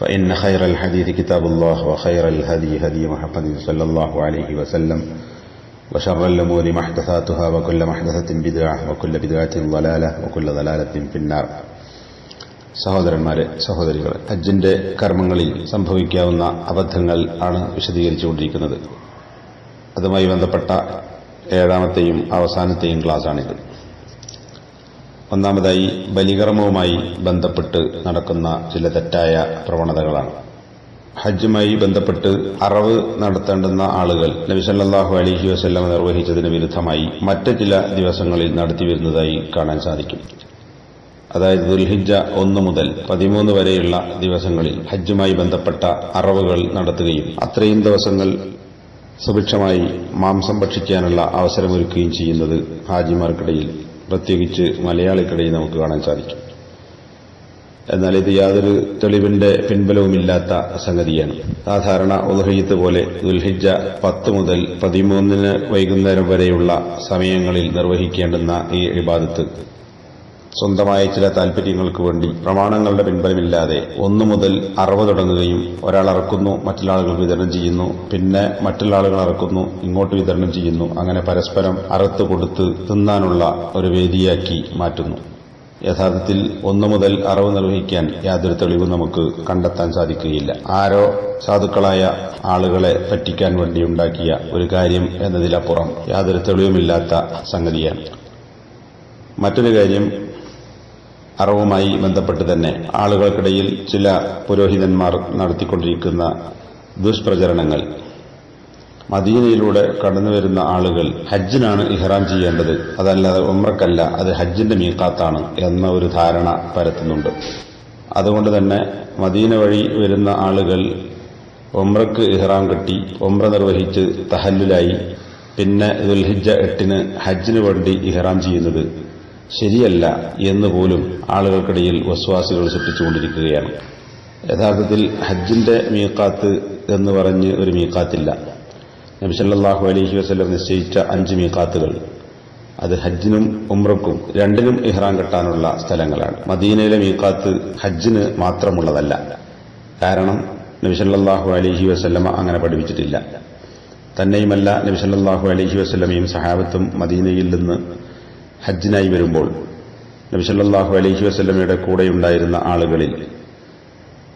فإن خير الحديث كتاب الله وخير الهدي هدي محمد صلى الله عليه وسلم وشر الأمور محدثاتها وكل محدثة بدعة وكل بدعة ضلالة وكل ضلالة في النار സഹോദരന്മാരെ സഹോദരികൾ ഹജ്ജിന്റെ കർമ്മങ്ങളിൽ സംഭവിക്കാവുന്ന അബദ്ധങ്ങൾ ആണ് വിശദീകരിച്ചുകൊണ്ടിരിക്കുന്നത് അതുമായി ബന്ധപ്പെട്ട ഏഴാമത്തെയും അവസാനത്തെയും ക്ലാസ്സാണിത് ഒന്നാമതായി ബലികർമ്മവുമായി ബന്ധപ്പെട്ട് നടക്കുന്ന ചില തെറ്റായ പ്രവണതകളാണ്. ഹജ്ജുമായി ബന്ധപ്പെട്ട് അറവ് നടത്തേണ്ടുന്ന ആളുകൾ നബിസല്ലാഹു അലിഹി വസ്ല്ലാം നിർവഹിച്ചതിന് വിരുദ്ധമായി മറ്റ് ചില ദിവസങ്ങളിൽ നടത്തിവരുന്നതായി കാണാൻ സാധിക്കും. അതായത് ദുൽഹിജ ഒന്ന് മുതൽ പതിമൂന്ന് വരെയുള്ള ദിവസങ്ങളിൽ ഹജ്ജുമായി ബന്ധപ്പെട്ട അറവുകൾ നടത്തുകയും അത്രയും ദിവസങ്ങൾ സുഭിക്ഷമായി മാംസം ഭക്ഷിക്കാനുള്ള അവസരമൊരുക്കുകയും ചെയ്യുന്നത് ഹാജിമാർക്കിടയിൽ പ്രത്യേകിച്ച് മലയാളിക്കിടയിൽ നമുക്ക് കാണാൻ സാധിക്കും. എന്നാൽ ഇത് യാതൊരു തെളിവിന്റെ പിൻബലവുമില്ലാത്ത സംഗതിയാണ്. സാധാരണ ഉൽഹയ്യത്ത് പോലെ ദുൽഹിജ പത്ത് മുതൽ പതിമൂന്നിന് വൈകുന്നേരം വരെയുള്ള സമയങ്ങളിൽ നിർവഹിക്കേണ്ടുന്ന ഈ ഇബാദത്ത്. സ്വന്തമായ ചില താല്പര്യങ്ങൾക്ക് വേണ്ടി പ്രമാണങ്ങളുടെ പിൻബലമില്ലാതെ ഒന്നു മുതൽ അറവ് തുടങ്ങുകയും ഒരാൾ മറ്റുള്ള ആളുകൾ വിതരണം ചെയ്യുന്നു പിന്നെ മറ്റുള്ള ആളുകൾ ഇറക്കുന്നു ഇങ്ങോട്ട് വിതരണം ചെയ്യുന്നു അങ്ങനെ പരസ്പരം അറുത്ത് കൊടുത്ത് തിന്നാനുള്ള ഒരു വേദിയാക്കി മാറ്റുന്നു. യഥാർത്ഥത്തിൽ ഒന്നു മുതൽ അറവ് നിർവഹിക്കാൻ യാതൊരു തെളിവും നമുക്ക് കണ്ടെത്താൻ സാധിക്കുകയില്ല. ആരോ സാധുക്കളായ ആളുകളെ പറ്റിക്കാൻ വേണ്ടി ഉണ്ടാക്കിയ ഒരു കാര്യം എന്നതിലപ്പുറം യാതൊരു തെളിവുമില്ലാത്ത സംഗതിയാണ്. മറ്റൊരു കാര്യം അറിവുമായി ബന്ധപ്പെട്ട് തന്നെ ആളുകൾക്കിടയിൽ ചില പുരോഹിതന്മാർ നടത്തിക്കൊണ്ടിരിക്കുന്ന ദുഷ്പ്രചരണങ്ങൾ. മദീനയിലൂടെ കടന്നുവരുന്ന ആളുകൾ ഹജ്ജിനാണ് ഇഹ്റാം ചെയ്യേണ്ടത്. അതല്ലാതെ ഉമ്രക്കല്ല അത് ഹജ്ജിന്റെ മീക്കാത്താണ് എന്ന ഒരു ധാരണ പരത്തുന്നുണ്ട്. അതുകൊണ്ട് തന്നെ മദീന വഴി വരുന്ന ആളുകൾ ഒമ്രക്ക് ഇഹ്റാം കെട്ടി ഒമ്ര നിർവഹിച്ച് തഹല്ലുലായി. പിന്നെ ദുൽഹിജ എട്ടിന് ഹജ്ജിന് വേണ്ടി ഇഹ്റാം ചെയ്യുന്നത് ശരിയല്ല എന്ന് പോലും ആളുകൾക്കിടയിൽ വസ്വാസികൾ സൃഷ്ടിച്ചുകൊണ്ടിരിക്കുകയാണ്. യഥാർത്ഥത്തിൽ ഹജ്ജിന്റെ മീക്കാത്ത് എന്ന് പറഞ്ഞ് ഒരു മീക്കാത്തില്ല നബിസല്ലാഹു അലഹി വസ്ലം നിശ്ചയിച്ച അഞ്ച് മീക്കാത്തുകൾ അത് ഹജ്ജിനും ഉമ്രക്കും രണ്ടിനും ഇഹ്റാം കെട്ടാനുള്ള സ്ഥലങ്ങളാണ്. മദീനയിലെ മീക്കാത്ത് ഹജ്ജിന് മാത്രമുള്ളതല്ല. കാരണം നബിസല്ലാഹു അലഹി വസ്ലമ അങ്ങനെ പഠിപ്പിച്ചിട്ടില്ല. തന്നെയുമല്ല നബിസല്ലാഹു അലഹി വസ്ല്ലമയും സഹാബത്തും മദീനയിൽ നിന്ന് ഹജ്ജിനായി വരുമ്പോൾ നബിസല്ലാഹു അലഹി വസ്ല്ലമയുടെ കൂടെയുണ്ടായിരുന്ന ആളുകളിൽ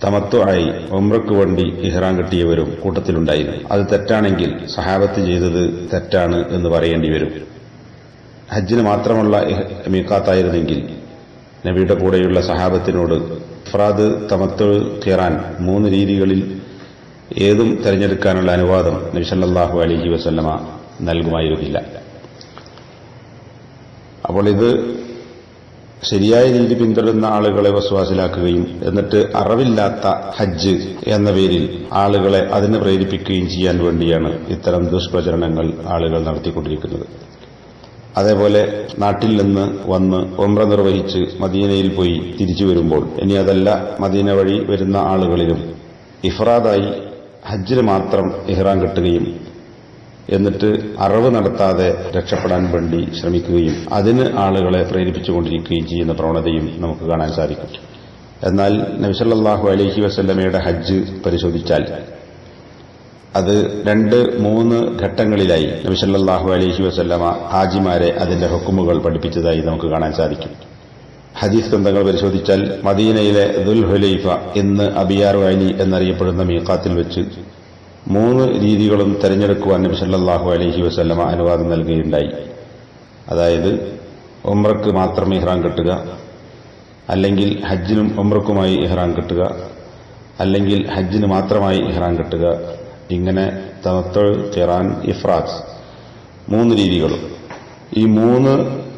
തമത്വമായി ഒമ്രക്ക് വേണ്ടി ഇഹ്റാം കിട്ടിയവരും കൂട്ടത്തിലുണ്ടായിരുന്നു. അത് തെറ്റാണെങ്കിൽ സഹാബത്ത് ചെയ്തത് തെറ്റാണ് എന്ന് പറയേണ്ടി വരും. ഹജ്ജിന് മാത്രമുള്ള മീക്കാത്തായിരുന്നെങ്കിൽ നബിയുടെ കൂടെയുള്ള സഹാബത്തിനോട് ഫ്രാദ് തമത്വ കയറാൻ മൂന്ന് രീതികളിൽ ഏതും തെരഞ്ഞെടുക്കാനുള്ള അനുവാദം നബിസല്ലാഹു അലഹി വസ്ല്ലമ നൽകുമായിരുന്നില്ല. അപ്പോൾ ഇത് ശരിയായ രീതി പിന്തുടരുന്ന ആളുകളെ വസ്വാസിലാക്കുകയും എന്നിട്ട് അറിവില്ലാത്ത ഹജ്ജ് എന്ന പേരിൽ ആളുകളെ അതിന് പ്രേരിപ്പിക്കുകയും ചെയ്യാൻ വേണ്ടിയാണ് ഇത്തരം ദുഷ്പ്രചരണങ്ങൾ ആളുകൾ നടത്തിക്കൊണ്ടിരിക്കുന്നത്. അതേപോലെ നാട്ടിൽ നിന്ന് വന്ന് ഒമ്ര നിർവഹിച്ച് മദീനയിൽ പോയി തിരിച്ചു വരുമ്പോൾ ഇനി അതല്ല മദീന വഴി വരുന്ന ആളുകളിലും ഇഫ്രാദായി ഹജ്ജിന് മാത്രം ഇഹ്റാം കിട്ടുകയും എന്നിട്ട് അറിവ് നടത്താതെ രക്ഷപ്പെടാൻ വേണ്ടി ശ്രമിക്കുകയും അതിന് ആളുകളെ പ്രേരിപ്പിച്ചുകൊണ്ടിരിക്കുകയും ചെയ്യുന്ന പ്രവണതയും നമുക്ക് കാണാൻ സാധിക്കും. എന്നാൽ നബിസല്ലാഹു അലഹി വസല്ലമയുടെ ഹജ്ജ് പരിശോധിച്ചാൽ അത് രണ്ട് മൂന്ന് ഘട്ടങ്ങളിലായി നബിസല്ലാഹു അലഹി വസല്ലമ ഹാജിമാരെ അതിന്റെ ഹുക്കുമുകൾ പഠിപ്പിച്ചതായി നമുക്ക് കാണാൻ സാധിക്കും. ഹദീസ് ഗ്രന്ഥങ്ങൾ പരിശോധിച്ചാൽ മദീനയിലെ ദുൽ ഹുലൈഫ ഇന്ന് അബിയാർ വാലി എന്നറിയപ്പെടുന്ന മീക്കാത്തിൽ വെച്ച് മൂന്ന് രീതികളും തെരഞ്ഞെടുക്കുവാൻ നബി സല്ലാഹു അലഹി വസ്ല്ലമ അനുവാദം നൽകുകയുണ്ടായി. അതായത് ഉമ്രക്ക് മാത്രം ഇഹ്റാം കെട്ടുക അല്ലെങ്കിൽ ഹജ്ജിനും ഉമ്രക്കുമായി ഇഹ്റാം കെട്ടുക അല്ലെങ്കിൽ ഹജ്ജിന് മാത്രമായി ഇഹ്റാം കെട്ടുക ഇങ്ങനെ തമത്തൊഴ് ഖിറാൻ ഇഫ്രാസ് മൂന്ന് രീതികളും. ഈ മൂന്ന്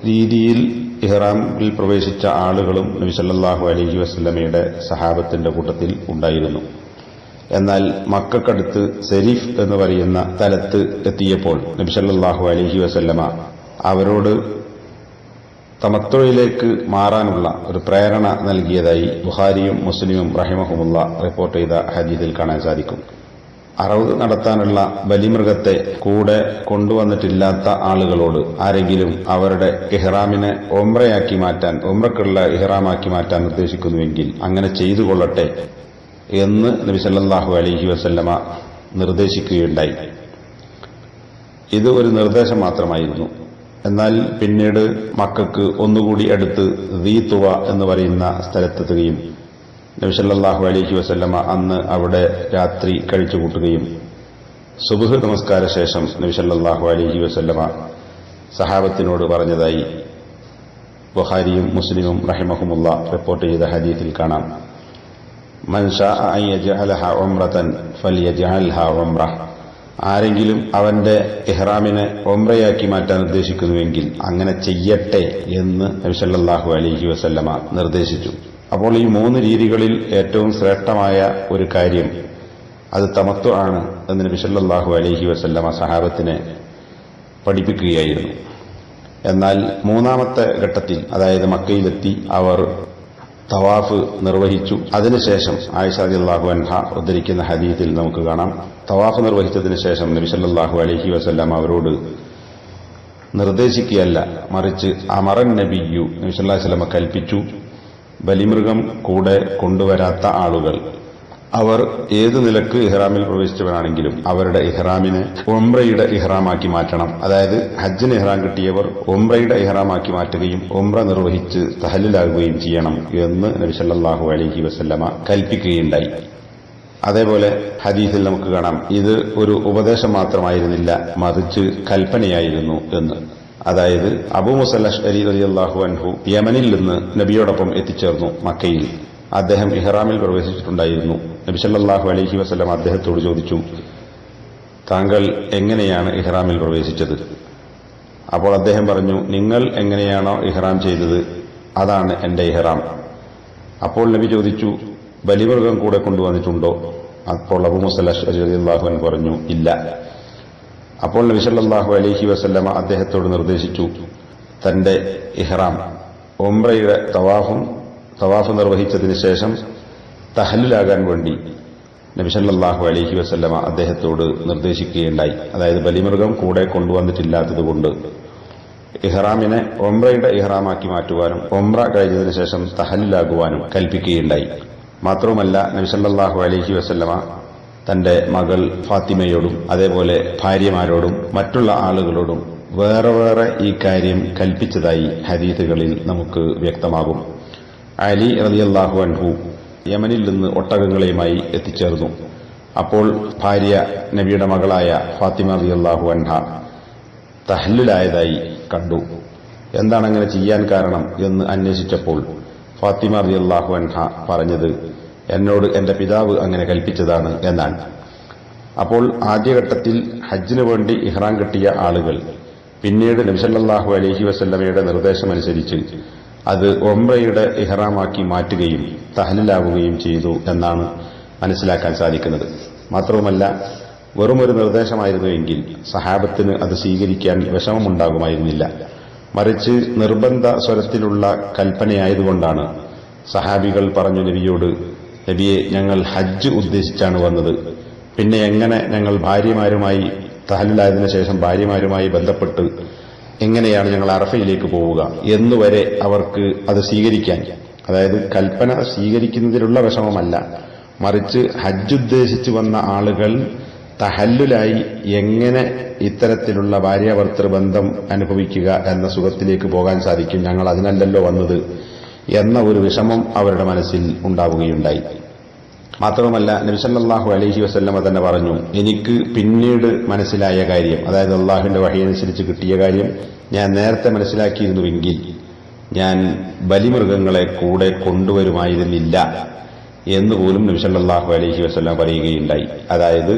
രീതിയിൽ ഇഹ്റാമിൽ പ്രവേശിച്ച ആളുകളും നബി സല്ലാഹു അലഹി വസ്ല്ലമയുടെ സഹാബത്തിന്റെ കൂട്ടത്തിൽ ഉണ്ടായിരുന്നു. എന്നാൽ മക്കക്കടുത്ത് സെരീഫ് എന്ന് പറയുന്ന സ്ഥലത്ത് എത്തിയപ്പോൾ നബിസല്ലാഹു അലഹി വസല്ലമ അവരോട് തമത്തൊഴിലേക്ക് മാറാനുള്ള ഒരു പ്രേരണ നൽകിയതായി ബുഹാരിയും മുസ്ലിമും റഹിമഹുമുള്ള റിപ്പോർട്ട് ചെയ്ത ഹദീദിൽ കാണാൻ സാധിക്കും. അറവ് നടത്താനുള്ള ബലിമൃഗത്തെ കൂടെ കൊണ്ടുവന്നിട്ടില്ലാത്ത ആളുകളോട് ആരെങ്കിലും അവരുടെ ഇഹ്റാമിനെ ഒമ്രയാക്കി മാറ്റാൻ ഒമ്രക്കുള്ള ഇഹ്റാമാക്കി മാറ്റാൻ നിർദ്ദേശിക്കുന്നുവെങ്കിൽ അങ്ങനെ ചെയ്തു കൊള്ളട്ടെ എന്ന് നബി സല്ലാഹു അലഹി വസല്ലമ നിർദ്ദേശിക്കുകയുണ്ടായി. ഇത് ഒരു നിർദ്ദേശം മാത്രമായിരുന്നു. എന്നാൽ പിന്നീട് മക്കൾക്ക് ഒന്നുകൂടി അടുത്ത് ദീത്തുവ എന്ന് പറയുന്ന സ്ഥലത്തെത്തുകയും നബി സല്ലല്ലാഹു അലൈഹി വസല്ലമ അന്ന് അവിടെ രാത്രി കഴിച്ചുകൂട്ടുകയും സുബുഹ് നമസ്കാര ശേഷം നബി സല്ലല്ലാഹു അലൈഹി വസല്ലമ സഹാബത്തിനോട് പറഞ്ഞതായി ബുഹാരിയും മുസ്ലിമും റഹിമഹുമുള്ള റിപ്പോർട്ട് ചെയ്ത ഹദീസിൽ കാണാം. ആരെങ്കിലും അവന്റെ ഇഹ്റാമിനെ ഒമ്രയാക്കി മാറ്റാൻ നിർദ്ദേശിക്കുന്നുവെങ്കിൽ അങ്ങനെ ചെയ്യട്ടെ എന്ന് നബിസല്ലാഹു അലൈഹി വസല്ലമ നിർദ്ദേശിച്ചു. അപ്പോൾ ഈ മൂന്ന് രീതികളിൽ ഏറ്റവും ശ്രേഷ്ഠമായ ഒരു കാര്യം അത് തമത്വ ആണ് എന്ന് നബിസല്ലാഹു അലൈഹി വസല്ലമ സഹാബത്തിനെ പഠിപ്പിക്കുകയായിരുന്നു. എന്നാൽ മൂന്നാമത്തെ ഘട്ടത്തിൽ അതായത് മക്കയിലെത്തി അവർ തവാഫ് നിർവഹിച്ചു. അതിനുശേഷം ആയിഷാദി അള്ളാഹു അൻഹ ഉദ്ധരിക്കുന്ന ഹദീത്തിൽ നമുക്ക് കാണാം. തവാഫ് നിർവഹിച്ചതിന് ശേഷം നബിസല്ലാഹു അലഹി വസ്ല്ലാം അവരോട് നിർദ്ദേശിക്കുകയല്ല മറിച്ച് അമറൻ നബിയു നബിസല്ലാ സ്വലമ കൽപ്പിച്ചു. ബലിമൃഗം കൂടെ കൊണ്ടുവരാത്ത ആളുകൾ. അവർ ഏത് നിലയ്ക്ക് ഇഹ്റാമിൽ പ്രവേശിച്ചവരാണെങ്കിലും അവരുടെ ഇഹ്റാമിനെ ഒംറയുടെ ഇഹ്റാമാക്കി മാറ്റണം. അതായത് ഹജ്ജിന് ഇഹ്റാം കിട്ടിയവർ ഒംറയുടെ ഇഹ്റാമാക്കി മാറ്റുകയും ഒംറ നിർവഹിച്ച് തഹലിലാകുകയും ചെയ്യണം എന്ന് നബിസല്ലാഹു അലഹി വസല്ലമ കൽപ്പിക്കുകയുണ്ടായി. അതേപോലെ ഹദീസിൽ നമുക്ക് കാണാം ഇത് ഒരു ഉപദേശം മാത്രമായിരുന്നില്ല മറിച്ച് കൽപ്പനയായിരുന്നു എന്ന്. അതായത് അബു മുസല്ലാഹു അൻഹു യമനിൽ നിന്ന് നബിയോടൊപ്പം എത്തിച്ചേർന്നു മക്കയിൽ. അദ്ദേഹം ഇഹ്റാമിൽ പ്രവേശിച്ചിട്ടുണ്ടായിരുന്നു. നബിസല്ലാഹു അലഹി വസ്ലം അദ്ദേഹത്തോട് ചോദിച്ചു താങ്കൾ എങ്ങനെയാണ് ഇഹ്റാമിൽ പ്രവേശിച്ചത്? അപ്പോൾ അദ്ദേഹം പറഞ്ഞു നിങ്ങൾ എങ്ങനെയാണോ ഇഹ്റാം ചെയ്തത്? അതാണ് എന്റെ ഇഹ്റാം. അപ്പോൾ നബി ചോദിച്ചു ബലിമൃഗം കൂടെ കൊണ്ടുവന്നിട്ടുണ്ടോ? അപ്പോൾ അബു മുസല്ലഷ് അലിഹുൻ പറഞ്ഞു ഇല്ല. അപ്പോൾ നബി സല്ലല്ലാഹു അലൈഹി വസല്ലമ അദ്ദേഹത്തോട് നിർദ്ദേശിച്ചു തന്റെ ഇഹ്റാം ഒംറയുടെ തവാഫും തവാഫ് നിർവഹിച്ചതിന് ശേഷം തഹലിലാകാൻ വേണ്ടി നബിസല്ലാഹു അലഹി വസല്ലമ അദ്ദേഹത്തോട് നിർദ്ദേശിക്കുകയുണ്ടായി. അതായത് ബലിമൃഗം കൂടെ കൊണ്ടുവന്നിട്ടില്ലാത്തതുകൊണ്ട് ഇഹ്റാമിനെ ഒംറയുടെ ഇഹ്റാമാക്കി മാറ്റുവാനും ഒംറ കഴിഞ്ഞതിന് ശേഷം തഹലിലാകുവാനും കൽപ്പിക്കുകയുണ്ടായി. മാത്രവുമല്ല നബിസല്ലാഹു അലൈഹി വസല്ലമ തന്റെ മകൾ ഫാത്തിമയോടും അതേപോലെ ഭാര്യമാരോടും മറ്റുള്ള ആളുകളോടും വേറെ വേറെ ഈ കാര്യം കൽപ്പിച്ചതായി ഹരീതുകളിൽ നമുക്ക് വ്യക്തമാകും. അലി റളിയല്ലാഹു അൻഹു യമനിൽ നിന്ന് ഒട്ടകങ്ങളെയുമായി എത്തിച്ചേർന്നു. അപ്പോൾ ഭാര്യ നബിയുടെ മകളായ ഫാത്തിമ റളിയല്ലാഹു അൻഹ തഹല്ലിലായതായി കണ്ടു. എന്താണ് അങ്ങനെ ചെയ്യാൻ കാരണം എന്ന് അന്വേഷിച്ചപ്പോൾ ഫാത്തിമ റളിയല്ലാഹു അൻഹ പറഞ്ഞത് എന്നോട് എന്റെ പിതാവ് അങ്ങനെ കൽപ്പിച്ചതാണ് എന്നാണ്. അപ്പോൾ ആദ്യഘട്ടത്തിൽ ഹജ്ജിനു വേണ്ടി ഇഹ്റാം കെട്ടിയ ആളുകൾ പിന്നീട് നബിസല്ലാഹു അലഹി വസല്ലമയുടെ നിർദ്ദേശമനുസരിച്ച് അത് ഒംറയുടെ ഇഹ്റാമാക്കി മാറ്റുകയും തഹലിലാവുകയും ചെയ്തു എന്നാണ് മനസ്സിലാക്കാൻ സാധിക്കുന്നത്. മാത്രവുമല്ല വെറുമൊരു നിർദ്ദേശമായിരുന്നുവെങ്കിൽ സഹാബത്തിന് അത് സ്വീകരിക്കാൻ വിഷമമുണ്ടാകുമായിരുന്നില്ല. മറിച്ച് നിർബന്ധ സ്വരത്തിലുള്ള കൽപ്പനയായതുകൊണ്ടാണ് സഹാബികൾ പറഞ്ഞു നബിയോട് നബിയെ ഞങ്ങൾ ഹജ്ജ് ഉദ്ദേശിച്ചാണ് വന്നത്. പിന്നെ എങ്ങനെ ഞങ്ങൾ ഭാര്യമാരുമായി തഹലിലായതിനു ശേഷം ഭാര്യമാരുമായി ബന്ധപ്പെട്ട് എങ്ങനെയാണ് ഞങ്ങൾ അറഫയിലേക്ക് പോവുക? എന്നുവരെ അവർക്ക് അത് സ്വീകരിക്കാൻ? അതായത് കൽപ്പന സ്വീകരിക്കുന്നതിലുള്ള വിഷമമല്ല. മറിച്ച് ഹജ്ജ് ഉദ്ദേശിച്ചു വന്ന ആളുകൾ തഹല്ലുലായി എങ്ങനെ ഇത്തരത്തിലുള്ള ഭാര്യാഭർത്തൃ ബന്ധം അനുഭവിക്കുക എന്ന സുഖത്തിലേക്ക് പോകാൻ സാധിക്കും. ഞങ്ങൾ അതിനല്ലല്ലോ വന്നത് എന്ന ഒരു വിഷമം അവരുടെ മനസ്സിൽ ഉണ്ടാവുകയുണ്ടായി. മാത്രവുമല്ല നബിസല്ലാഹു അലഹി വസ്ല്ലമ തന്നെ പറഞ്ഞു എനിക്ക് പിന്നീട് മനസ്സിലായ കാര്യം അതായത് അള്ളാഹുവിന്റെ വഴിയനുസരിച്ച് കിട്ടിയ കാര്യം ഞാൻ നേരത്തെ മനസ്സിലാക്കിയിരുന്നുവെങ്കിൽ ഞാൻ ബലിമൃഗങ്ങളെ കൂടെ കൊണ്ടുവരുമായിരുന്നില്ല എന്ന് പോലും നബിസല്ലാഹു അലഹി വസ്ല്ലാം പറയുകയുണ്ടായി. അതായത്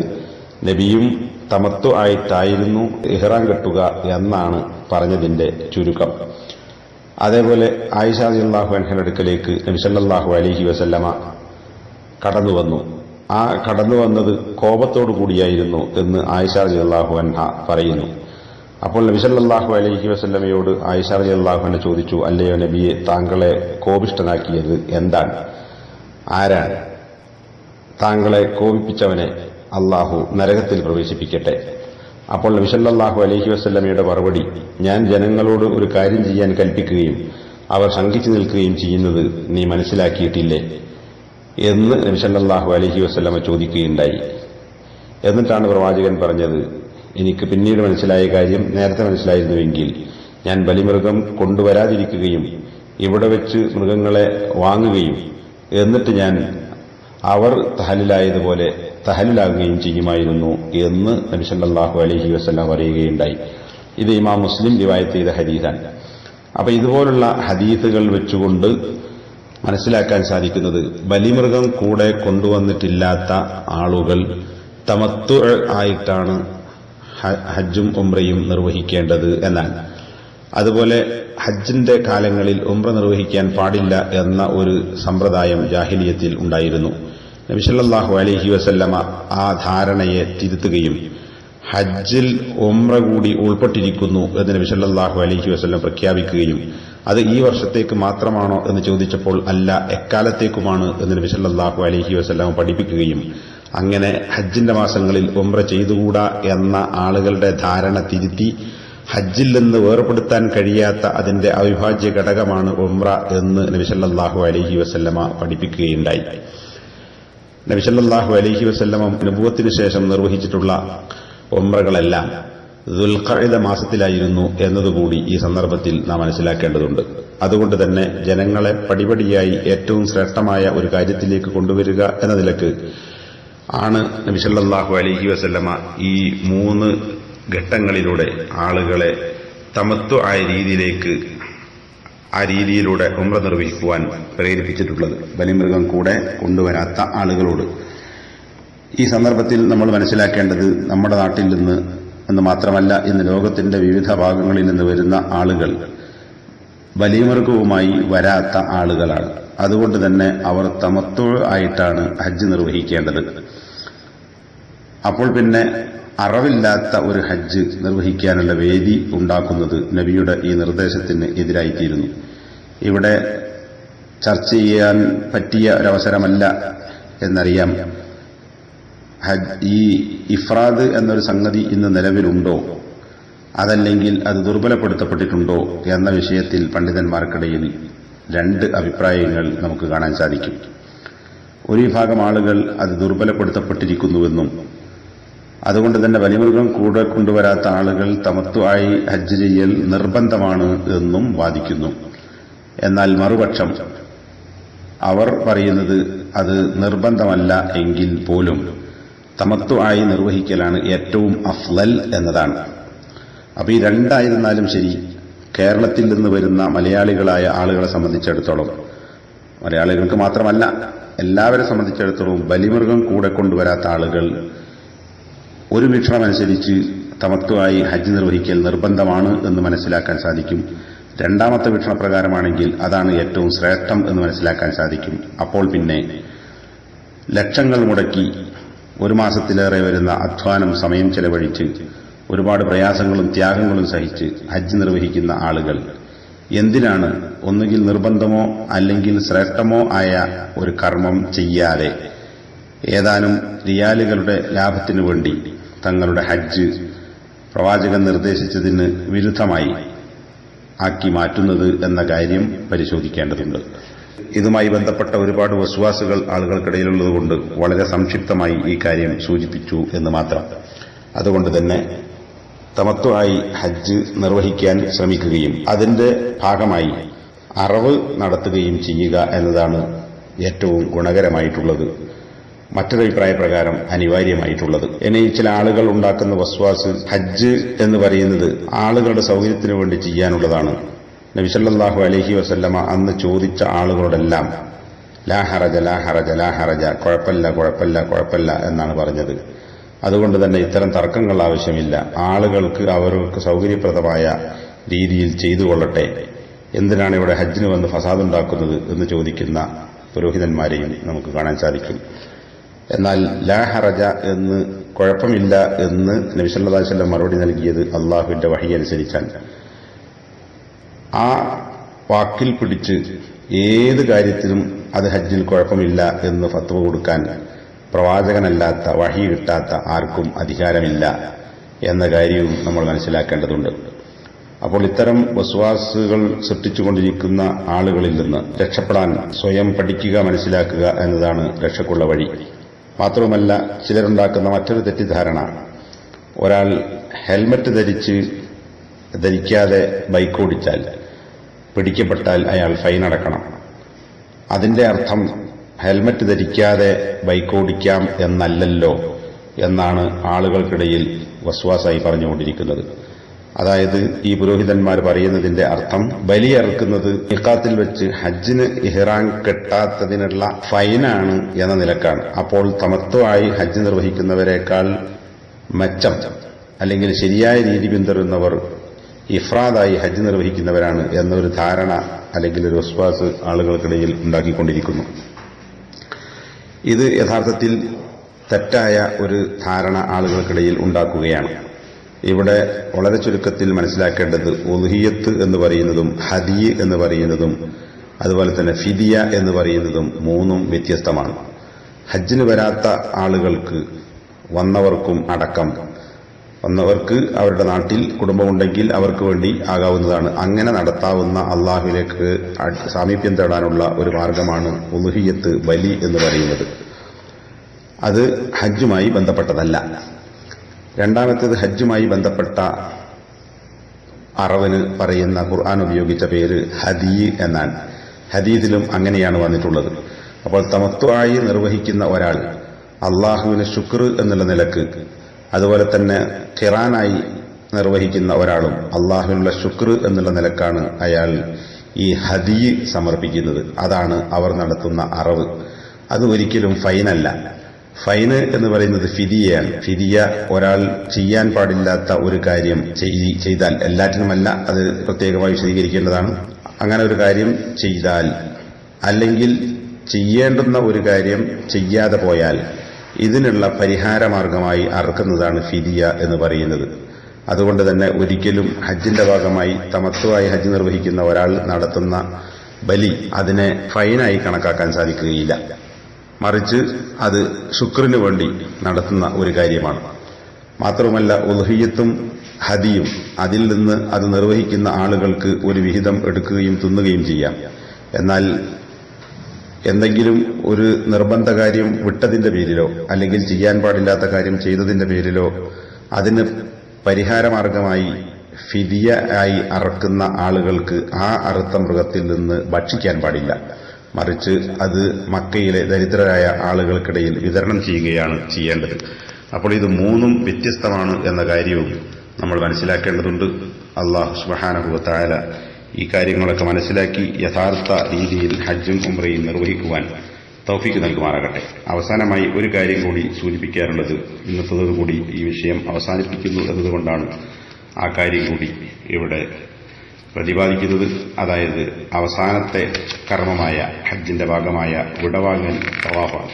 നബിയും തമത്തു ആയിട്ടായിരുന്നു ഇഹ്റാം കെട്ടുക എന്നാണ് പറഞ്ഞതിന്റെ ചുരുക്കം. അതേപോലെ ആയിഷാദി അള്ളാഹു അൻഹയുടെ അടുക്കലേക്ക് നബിസല്ലാഹു അലഹി വസല്ലമ കടന്നു വന്നു. ആ കടന്നു വന്നത് കോപത്തോടു കൂടിയായിരുന്നു എന്ന് ആയിഷാർജി അള്ളാഹു അൻഹ പറയുന്നു. അപ്പോൾ നബി സല്ലല്ലാഹു അലൈഹി വസല്ലമയോട് ആയിഷാർജി അൻഹ ചോദിച്ചു അല്ലയോ നബിയെ താങ്കളെ കോപിഷ്ടനാക്കിയത് എന്താണ്? ആരാണ്? താങ്കളെ കോപിപ്പിച്ചവനെ അള്ളാഹു നരകത്തിൽ പ്രവേശിപ്പിക്കട്ടെ. അപ്പോൾ നബി സല്ലല്ലാഹു അലൈഹി വസല്ലമയുടെ മറുപടി ഞാൻ ജനങ്ങളോട് ഒരു കാര്യം ചെയ്യാൻ കൽപ്പിക്കുകയും അവർ ശങ്കിച്ചു നിൽക്കുകയും ചെയ്യുന്നത് നീ മനസ്സിലാക്കിയിട്ടില്ലേ? എന്ന് നബിസല്ലാഹു അലഹി വസല്ലമ ചോദിക്കുകയുണ്ടായി. എന്നിട്ടാണ് പ്രവാചകൻ പറഞ്ഞത് എനിക്ക് പിന്നീട് മനസ്സിലായ കാര്യം നേരത്തെ മനസ്സിലായിരുന്നുവെങ്കിൽ ഞാൻ ബലിമൃഗം കൊണ്ടുവരാതിരിക്കുകയും ഇവിടെ വെച്ച് മൃഗങ്ങളെ വാങ്ങുകയും എന്നിട്ട് ഞാൻ അവർ തഹലിലായതുപോലെ തഹലിലാകുകയും ചെയ്യുമായിരുന്നു എന്ന് നബിസല്ലാഹു അലഹി വസ്ലാം പറയുകയുണ്ടായി. ഇത് ഇമാം മുസ്ലിം റിവായത്ത് ചെയ്ത ഹദീസാണ്. അപ്പൊ ഇതുപോലുള്ള ഹദീസുകൾ വെച്ചുകൊണ്ട് മനസ്സിലാക്കാൻ സാധിക്കുന്നത് ബലിമൃഗം കൂടെ കൊണ്ടുവന്നിട്ടില്ലാത്ത ആളുകൾ തമത്തു ആയിട്ടാണ് ഹജ്ജും ഉംറയും നിർവഹിക്കേണ്ടത് എന്നാണ് അതുപോലെ ഹജ്ജിന്റെ കാലങ്ങളിൽ ഉംറ നിർവഹിക്കാൻ പാടില്ല എന്ന ഒരു സമ്പ്രദായം ജാഹിലിയത്തിൽ ഉണ്ടായിരുന്നു. നബിസല്ലാഹു അലഹി വസല്ലമ ആ ധാരണയെ തിരുത്തുകയും ഹജ്ജിൽ ഉംറ കൂടി ഉൾപ്പെട്ടിരിക്കുന്നു എന്ന് നബി അലഹി അലൈഹി വസല്ലം പ്രഖ്യാപിക്കുകയും അത് ഈ വർഷത്തേക്ക് മാത്രമാണോ എന്ന് ചോദിച്ചപ്പോൾ അല്ല എക്കാലത്തേക്കുമാണ് എന്ന് നബി സല്ലല്ലാഹു അലൈഹി വസല്ലം പഠിപ്പിക്കുകയും അങ്ങനെ ഹജ്ജിന്റെ മാസങ്ങളിൽ ഉംറ ചെയ്തുകൂടാ എന്ന ആളുകളുടെ ധാരണ തിരുത്തി ഹജ്ജിൽ നിന്ന് വേർപെടുത്താൻ കഴിയാത്ത അതിന്റെ അവിഭാജ്യ ഘടകമാണ് ഉംറ എന്ന് നബി സല്ലല്ലാഹു അലൈഹി വസല്ലമ പഠിപ്പിക്കുകയുണ്ടായി. നബിസല്ലാഹു അലൈഹി വസല്ലമ അനുഭവത്തിന് ശേഷം നിർവഹിച്ചിട്ടുള്ള ഉംറകളെല്ലാം ദുൽഖഅദ മാസത്തിലായിരുന്നു എന്നതുകൂടി ഈ സന്ദർഭത്തിൽ നാം മനസ്സിലാക്കേണ്ടതുണ്ട്. അതുകൊണ്ട് തന്നെ ജനങ്ങളെ പടിപടിയായി ഏറ്റവും ശ്രേഷ്ഠമായ ഒരു കാര്യത്തിലേക്ക് കൊണ്ടുവരിക എന്ന നിലയ്ക്ക് ആണ് നബിസല്ലാഹു അലൈഹി വസല്ലമ ഈ മൂന്ന് ഘട്ടങ്ങളിലൂടെ ആളുകളെ തമത്വ ആയ രീതിയിലേക്ക് ആ രീതിയിലൂടെ ഉമ്ര നിർവഹിക്കുവാൻ പ്രേരിപ്പിച്ചിട്ടുള്ളത്. ബലിമൃഗം കൂടെ കൊണ്ടുവരാത്ത ആളുകളോട്. ഈ സന്ദർഭത്തിൽ നമ്മൾ മനസ്സിലാക്കേണ്ടത് നമ്മുടെ നാട്ടിൽ നിന്ന് എന്ന് മാത്രമല്ല ഇന്ന് ലോകത്തിന്റെ വിവിധ ഭാഗങ്ങളിൽ നിന്ന് വരുന്ന ആളുകൾ ബലിമൃഗവുമായി വരാത്ത ആളുകളാണ്. അതുകൊണ്ട് തന്നെ അവർ തമത്വ ആയിട്ടാണ് ഹജ്ജ് നിർവഹിക്കേണ്ടത്. അപ്പോൾ പിന്നെ അറവില്ലാത്ത ഒരു ഹജ്ജ് നിർവഹിക്കാനുള്ള വേദി ഉണ്ടാക്കുന്നത് നബിയുടെ ഈ നിർദ്ദേശത്തിന് എതിരായിത്തീരുന്നു. ഇവിടെ ചർച്ച ചെയ്യാൻ പറ്റിയ ഒരവസരമല്ല എന്നറിയാം. ഹജ്ജ് ഈ ഇഫ്രാദ് എന്നൊരു സംഗതി ഇന്ന് നിലവിലുണ്ടോ? അതല്ലെങ്കിൽ അത് ദുർബലപ്പെടുത്തപ്പെട്ടിട്ടുണ്ടോ എന്ന വിഷയത്തിൽ പണ്ഡിതന്മാർക്കിടയിൽ രണ്ട് അഭിപ്രായങ്ങൾ നമുക്ക് കാണാൻ സാധിക്കും. ഒരു വിഭാഗം ആളുകൾ അത് ദുർബലപ്പെടുത്തപ്പെട്ടിരിക്കുന്നുവെന്നും അതുകൊണ്ട് തന്നെ വലിമൃഗം കൂടെ കൊണ്ടുവരാത്ത ആളുകൾ തമത്വമായി ഹജ്ജ് ചെയ്യൽ നിർബന്ധമാണ് എന്നും വാദിക്കുന്നു. എന്നാൽ മറുപക്ഷം അവർ പറയുന്നത് അത് നിർബന്ധമല്ല എങ്കിൽ പോലും തമത്വമായി നിർവഹിക്കലാണ് ഏറ്റവും അഫ്ലൽ എന്നതാണ്. അപ്പോൾ ഈ രണ്ടായിരുന്നാലും ശരി കേരളത്തിൽ നിന്ന് വരുന്ന മലയാളികളായ ആളുകളെ സംബന്ധിച്ചിടത്തോളം മലയാളികൾക്ക് മാത്രമല്ല എല്ലാവരെ സംബന്ധിച്ചിടത്തോളം ബലിമൃഗം കൂടെ കൊണ്ടുവരാത്ത ആളുകൾ ഒരു വീക്ഷണമനുസരിച്ച് തമത്വമായി ഹജ്ജ് നിർവഹിക്കൽ നിർബന്ധമാണ് എന്ന് മനസ്സിലാക്കാൻ സാധിക്കും. രണ്ടാമത്തെ വീക്ഷണപ്രകാരമാണെങ്കിൽ അതാണ് ഏറ്റവും ശ്രേഷ്ഠം എന്ന് മനസ്സിലാക്കാൻ സാധിക്കും. അപ്പോൾ പിന്നെ ലക്ഷങ്ങൾ മുടക്കി ഒരു മാസത്തിലേറെ വരുന്ന അധ്വാനം സമയം ചെലവഴിച്ച് ഒരുപാട് പ്രയാസങ്ങളും ത്യാഗങ്ങളും സഹിച്ച് ഹജ്ജ് നിർവഹിക്കുന്ന ആളുകൾ. എന്തിനാണ് ഒന്നുകിൽ നിർബന്ധമോ അല്ലെങ്കിൽ ശ്രേഷ്ഠമോ ആയ ഒരു കർമ്മം ചെയ്യാതെ ഏതാനും റിയാലുകളുടെ ലാഭത്തിനു വേണ്ടി തങ്ങളുടെ ഹജ്ജ് പ്രവാചകൻ നിർദ്ദേശിച്ചതിന് വിരുദ്ധമായി ആക്കി മാറ്റുന്നത് എന്ന കാര്യം പരിശോധിക്കേണ്ടതുണ്ട്. ഇതുമായി ബന്ധപ്പെട്ട ഒരുപാട് വസ്വാസുകൾ ആളുകൾക്കിടയിലുള്ളതുകൊണ്ട് വളരെ സംക്ഷിപ്തമായി ഈ കാര്യം സൂചിപ്പിച്ചു എന്ന് മാത്രം. അതുകൊണ്ട് തന്നെ തമത്വമായി ഹജ്ജ് നിർവഹിക്കാൻ ശ്രമിക്കുകയും അതിന്റെ ഭാഗമായി അറവ് നടത്തുകയും ചെയ്യുക എന്നതാണ് ഏറ്റവും ഗുണകരമായിട്ടുള്ളത്. മറ്റൊരഭിപ്രായ പ്രകാരം അനിവാര്യമായിട്ടുള്ളത്. ഇനി ചില ആളുകൾ ഉണ്ടാക്കുന്ന വസ്വാസ് ഹജ്ജ് എന്ന് പറയുന്നത് ആളുകളുടെ സൗകര്യത്തിന് വേണ്ടി ചെയ്യാനുള്ളതാണ്. നബിസല്ലാഹു അലഹി വസല്ലമ അന്ന് ചോദിച്ച ആളുകളോടെല്ലാം ലാ ഹറജ ലാ ഹറജ ലാ ഹറജ കുഴപ്പമില്ല കുഴപ്പമില്ല കുഴപ്പമില്ല എന്നാണ് പറഞ്ഞത്. അതുകൊണ്ട് തന്നെ ഇത്തരം തർക്കങ്ങൾ ആവശ്യമില്ല. ആളുകൾക്ക് അവർക്ക് സൗകര്യപ്രദമായ രീതിയിൽ ചെയ്തു കൊള്ളട്ടെ. എന്തിനാണ് ഇവിടെ ഹജ്ജിന് വന്ന് ഫസാദ് ഉണ്ടാക്കുന്നത് എന്ന് ചോദിക്കുന്ന പുരോഹിതന്മാരെയും നമുക്ക് കാണാൻ സാധിക്കും. എന്നാൽ ലാ ഹറജ എന്ന് കുഴപ്പമില്ല എന്ന് നബിസല്ലാ മറുപടി നൽകിയത് അള്ളാഹുവിന്റെ വഴി അനുസരിച്ചാൽ ആ വാക്കിൽ പിടിച്ച് ഏത് കാര്യത്തിലും അത് ഹജ്ജിൽ കുഴപ്പമില്ല എന്ന് ഫത്വ കൊടുക്കാൻ പ്രവാചകനല്ലാത്ത വഴി കിട്ടാത്ത ആർക്കും അധികാരമില്ല എന്ന കാര്യവും നമ്മൾ മനസ്സിലാക്കേണ്ടതുണ്ട്. അപ്പോൾ ഇത്തരം വസ്വാസുകൾ സൃഷ്ടിച്ചുകൊണ്ടിരിക്കുന്ന ആളുകളിൽ നിന്ന് രക്ഷപ്പെടാൻ സ്വയം പഠിക്കുക മനസ്സിലാക്കുക എന്നതാണ് രക്ഷക്കുള്ള വഴി. മാത്രവുമല്ല ചിലരുണ്ടാക്കുന്ന മറ്റൊരു തെറ്റിദ്ധാരണ. ഒരാൾ ഹെൽമറ്റ് ധരിച്ച് ധരിക്കാതെ ബൈക്ക് ഓടിച്ചാൽ പിടിക്കപ്പെട്ടാൽ അയാൾ ഫൈൻ അടക്കണം. അതിന്റെ അർത്ഥം ഹെൽമറ്റ് ധരിക്കാതെ ബൈക്ക് ഓടിക്കാം എന്നല്ലല്ലോ എന്നാണ് ആളുകൾക്കിടയിൽ വസ്വാസായി പറഞ്ഞുകൊണ്ടിരിക്കുന്നത്. അതായത് ഈ പുരോഹിതന്മാർ പറയുന്നതിന്റെ അർത്ഥം ബലിയറുക്കുന്നത് ഇക്കാത്തിൽ വെച്ച് ഹജ്ജിന് ഇഹ്റാൻ കെട്ടാത്തതിനുള്ള ഫൈനാണ് എന്ന നിലക്കാണ്. അപ്പോൾ തമത്വമായി ഹജ്ജ് നിർവഹിക്കുന്നവരെക്കാൾ മെച്ചം അല്ലെങ്കിൽ ശരിയായ രീതി പിന്തുടരുന്നവർ ഇഫ്രാദായി ഹജ്ജ് നിർവഹിക്കുന്നവരാണ് എന്നൊരു ധാരണ അല്ലെങ്കിൽ ഒരു വിശ്വാസ് ആളുകൾക്കിടയിൽ ഉണ്ടാക്കിക്കൊണ്ടിരിക്കുന്നു. ഇത് യഥാർത്ഥത്തിൽ തെറ്റായ ഒരു ധാരണ ആളുകൾക്കിടയിൽ ഉണ്ടാക്കുകയാണ്. ഇവിടെ വളരെ ചുരുക്കത്തിൽ മനസ്സിലാക്കേണ്ടത് ഒലുഹിയത്ത് എന്ന് പറയുന്നതും ഹദിയ് എന്ന് പറയുന്നതും അതുപോലെ തന്നെ ഫിദിയ എന്ന് പറയുന്നതും മൂന്നും വ്യത്യസ്തമാണ്. ഹജ്ജിന് വരാത്ത ആളുകൾക്ക് വന്നവർക്കും അടക്കം വന്നവർക്ക് അവരുടെ നാട്ടിൽ കുടുംബമുണ്ടെങ്കിൽ അവർക്ക് വേണ്ടി ആകാവുന്നതാണ്. അങ്ങനെ നടത്താവുന്ന അള്ളാഹുവിലേക്ക് സാമീപ്യം തേടാനുള്ള ഒരു മാർഗമാണ് ഉലുഹിയത്ത് ബലി എന്ന് പറയുന്നത്. അത് ഹജ്ജുമായി ബന്ധപ്പെട്ടതല്ല. രണ്ടാമത്തേത് ഹജ്ജുമായി ബന്ധപ്പെട്ട അറവിന് പറയുന്ന ഖുർആൻ ഉപയോഗിച്ച പേര് ഹദീ എന്നാണ്. ഹദീദിലും അങ്ങനെയാണ് വന്നിട്ടുള്ളത്. അപ്പോൾ തമത്വമായി നിർവഹിക്കുന്ന ഒരാൾ അള്ളാഹുവിന് ശുക്ർ എന്നുള്ള നിലയ്ക്ക് അതുപോലെ തന്നെ ഖിറാനായി നിർവഹിക്കുന്ന ഒരാളും അള്ളാഹുവിനുള്ള ശുക്ർ എന്നുള്ള നിലക്കാണ് അയാൾ ഈ ഹദീ സമർപ്പിക്കുന്നത്. അതാണ് അവർ നടത്തുന്ന അറവ്. അത് ഒരിക്കലും ഫൈനല്ല ഫൈന് എന്ന് പറയുന്നത് ഫിദിയയാണ്. ഫിദിയ ഒരാൾ ചെയ്യാൻ പാടില്ലാത്ത ഒരു കാര്യം ചെയ്താൽ എല്ലാറ്റിനുമല്ല അത് പ്രത്യേകമായി വിശദീകരിക്കേണ്ടതാണ്. അങ്ങനെ ഒരു കാര്യം ചെയ്താൽ അല്ലെങ്കിൽ ചെയ്യേണ്ടുന്ന ഒരു കാര്യം ചെയ്യാതെ പോയാൽ ഇതിനുള്ള പരിഹാരമാർഗമായി അറക്കുന്നതാണ് ഫിദിയ എന്ന് പറയുന്നത്. അതുകൊണ്ട് തന്നെ ഒരിക്കലും ഹജ്ജിന്റെ ഭാഗമായി തമത്വമായി ഹജ്ജ് നിർവഹിക്കുന്ന ഒരാൾ നടത്തുന്ന ബലി അതിനെ ഫൈനായി കണക്കാക്കാൻ സാധിക്കുകയില്ല. മറിച്ച് അത് ശുക്രനു വേണ്ടി നടത്തുന്ന ഒരു കാര്യമാണ്. മാത്രമല്ല ഉൽഹിയത്തും ഹദിയും അതിൽ നിന്ന് അത് നിർവഹിക്കുന്ന ആളുകൾക്ക് ഒരു വിഹിതം എടുക്കുകയും തിന്നുകയും ചെയ്യാം. എന്നാൽ എന്തെങ്കിലും ഒരു നിർബന്ധ കാര്യം വിട്ടതിന്റെ പേരിലോ അല്ലെങ്കിൽ ചെയ്യാൻ പാടില്ലാത്ത കാര്യം ചെയ്തതിന്റെ പേരിലോ അതിന് പരിഹാരമാർഗമായി ഫിദിയ ആയി അറക്കുന്ന ആളുകൾക്ക് ആ അറുത്ത മൃഗത്തിൽ നിന്ന് ഭക്ഷിക്കാൻ പാടില്ല. മറിച്ച് അത് മക്കയിലെ ദരിദ്രരായ ആളുകൾക്കിടയിൽ വിതരണം ചെയ്യുകയാണ് ചെയ്യേണ്ടത്. അപ്പോൾ ഇത് മൂന്നും വ്യത്യസ്തമാണ് എന്ന കാര്യവും നമ്മൾ മനസ്സിലാക്കേണ്ടതുണ്ട്. അള്ളാഹു സുബാനഹുവത്തായ ഈ കാര്യങ്ങളൊക്കെ മനസ്സിലാക്കി യഥാർത്ഥ രീതിയിൽ ഹജ്ജും ഉംറയും നിർവഹിക്കുവാൻ തൗഫീക്ക് നൽകുമാറാകട്ടെ. അവസാനമായി ഒരു കാര്യം കൂടി സൂചിപ്പിക്കാറുള്ളത്. ഇന്നത്തതോടുകൂടി ഈ വിഷയം അവസാനിപ്പിക്കുന്നു എന്നതുകൊണ്ടാണ് ആ കാര്യം കൂടി ഇവിടെ പ്രതിപാദിക്കുന്നത്. അതായത് അവസാനത്തെ കർമ്മമായ ഹജ്ജിന്റെ ഭാഗമായ വിടവാങ്ങൽ തവാഫാണ്.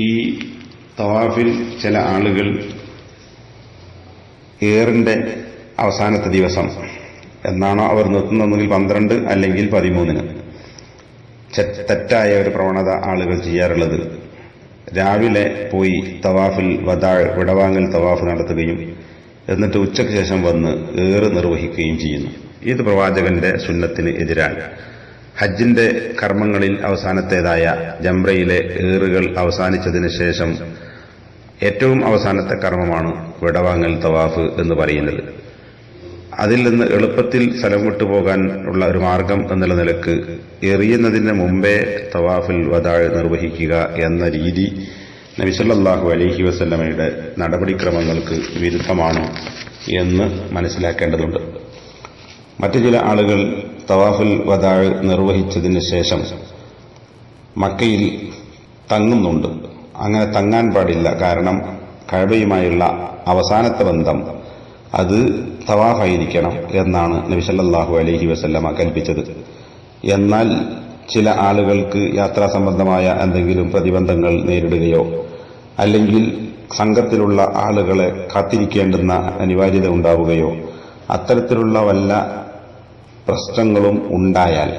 ഈ തവാഫിൽ ചില ആളുകൾ ഏറിന്റെ അവസാനത്തെ ദിവസം എന്നാണോ അവർ നിർത്തുന്നതെങ്കിൽ പന്ത്രണ്ട് അല്ലെങ്കിൽ പതിമൂന്നിന്. തെറ്റായ ഒരു പ്രവണത ആളുകൾ ചെയ്യാറുള്ളത്. രാവിലെ പോയി തവാഫിൽ വതാൾ വിടവാങ്ങൽ തവാഫ് നടത്തുകയും എന്നിട്ട് ഉച്ചയ്ക്ക് ശേഷം വന്ന് ഏറ് നിർവഹിക്കുകയും ചെയ്യുന്നു. ഇത് പ്രവാചകന്റെ സുന്നത്തിന് എതിരാണ്. ഹജ്ജിന്റെ കർമ്മങ്ങളിൽ അവസാനത്തേതായ ജംറയിലെ ഏറുകൾ അവസാനിച്ചതിന് ശേഷം ഏറ്റവും അവസാനത്തെ കർമ്മമാണ് വിടവാങ്ങൽ തവാഫ് എന്ന് പറയുന്നത്. അതിൽ നിന്ന് എളുപ്പത്തിൽ സ്ഥലം വിട്ടുപോകാൻ ഉള്ള ഒരു മാർഗം എന്നുള്ള നിലയ്ക്ക് എറിയുന്നതിന് മുമ്പേ തവാഫിൽ വതാഴ് നിർവഹിക്കുക എന്ന രീതി നബിസല്ലാഹു അലഹി വസ്ല്ലമയുടെ നടപടിക്രമങ്ങൾക്ക് വിരുദ്ധമാണ് എന്ന് മനസ്സിലാക്കേണ്ടതുണ്ട്. മറ്റു ചില ആളുകൾ തവാഫുൽ വദാഴ് നിർവഹിച്ചതിന് ശേഷം മക്കയിൽ തങ്ങുന്നുണ്ട്. അങ്ങനെ തങ്ങാൻ പാടില്ല. കാരണം കഴബയുമായുള്ള അവസാനത്തെ ബന്ധം അത് തവാഫായിരിക്കണം എന്നാണ് നബിസല്ലാഹു അലഹി വസല്ലമ കൽപ്പിച്ചത്. എന്നാൽ ചില ആളുകൾക്ക് യാത്രാ സംബന്ധമായ എന്തെങ്കിലും പ്രതിബന്ധങ്ങൾ നേരിടുകയോ അല്ലെങ്കിൽ സംഘത്തിലുള്ള ആളുകളെ കാത്തിരിക്കേണ്ടുന്ന അനിവാര്യത ഉണ്ടാവുകയോ അത്തരത്തിലുള്ള വല്ല പ്രശ്നങ്ങളും ഉണ്ടായാൽ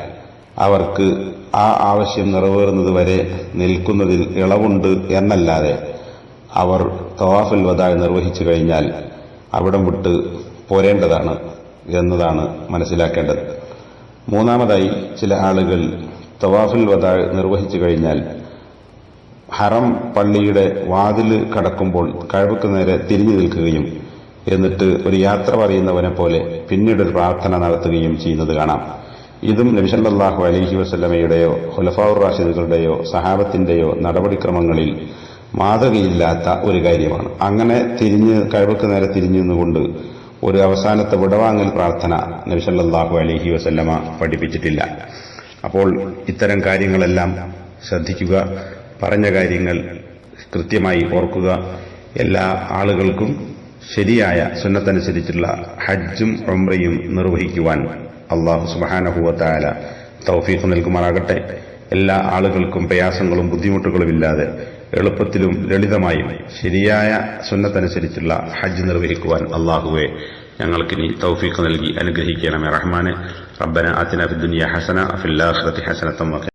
അവർക്ക് ആ ആവശ്യം നിറവേറുന്നത് വരെ നിൽക്കുന്നതിൽ ഇളവുണ്ട് എന്നല്ലാതെ അവർ തവാഫുൽ വദാ നിർവഹിച്ചു കഴിഞ്ഞാൽ അവിടം വിട്ട് പോരേണ്ടതാണ് എന്നതാണ് മനസ്സിലാക്കേണ്ടത്. മൂന്നാമതായി ചില ആളുകൾ തവാഫുൽ വദാ നിർവഹിച്ചു കഴിഞ്ഞാൽ ഹറം പള്ളിയുടെ വാതിൽ കടക്കുമ്പോൾ കഴിവക്ക് നേരെ തിരിഞ്ഞു നിൽക്കുകയും എന്നിട്ട് ഒരു യാത്ര പറയുന്നവനെ പോലെ പിന്നീട് ഒരു പ്രാർത്ഥന നടത്തുകയും ചെയ്യുന്നത് കാണാം. ഇതും നബിസല്ലാഹു അലഹി വസ്ലമയുടെയോ ഹുലഫാവുർ റാഷിദുകളുടെയോ സഹാബത്തിന്റെയോ നടപടിക്രമങ്ങളിൽ മാതൃകയില്ലാത്ത ഒരു കാര്യമാണ്. അങ്ങനെ തിരിഞ്ഞ് കഴിവക്ക് നേരെ തിരിഞ്ഞു നിന്നുകൊണ്ട് ഒരു അവസാനത്തെ വിടവാങ്ങൽ പ്രാർത്ഥന നബിസല്ലാഹു അലഹി വസല്ലമ പഠിപ്പിച്ചിട്ടില്ല. അപ്പോൾ ഇത്തരം കാര്യങ്ങളെല്ലാം ശ്രദ്ധിക്കുക പറഞ്ഞ കാര്യങ്ങൾ കൃത്യമായി ഓർക്കുക. എല്ലാ ആളുകൾക്കും ശരിയായ സുന്നത്തനുസരിച്ചുള്ള ഹജ്ജും ഉംറയും നിർവഹിക്കുവാൻ അള്ളാഹു സുബാനഹുവത്തായ തൗഫീഖ് നൽകുമാറാകട്ടെ. എല്ലാ ആളുകൾക്കും പ്രയാസങ്ങളും ബുദ്ധിമുട്ടുകളും ഇല്ലാതെ എളുപ്പത്തിലും ലളിതമായും ശരിയായ സുന്നത്തനുസരിച്ചുള്ള ഹജ്ജ് നിർവഹിക്കുവാൻ അള്ളാഹുവെ ഞങ്ങൾക്ക് നീ തൗഫീഖ് നൽകി അനുഗ്രഹിക്കണമേ റഹ്മാനെ. റബ്ബന ഫിദ്ദുനിയ ഹസന ഫിൽ ഹസനത്തം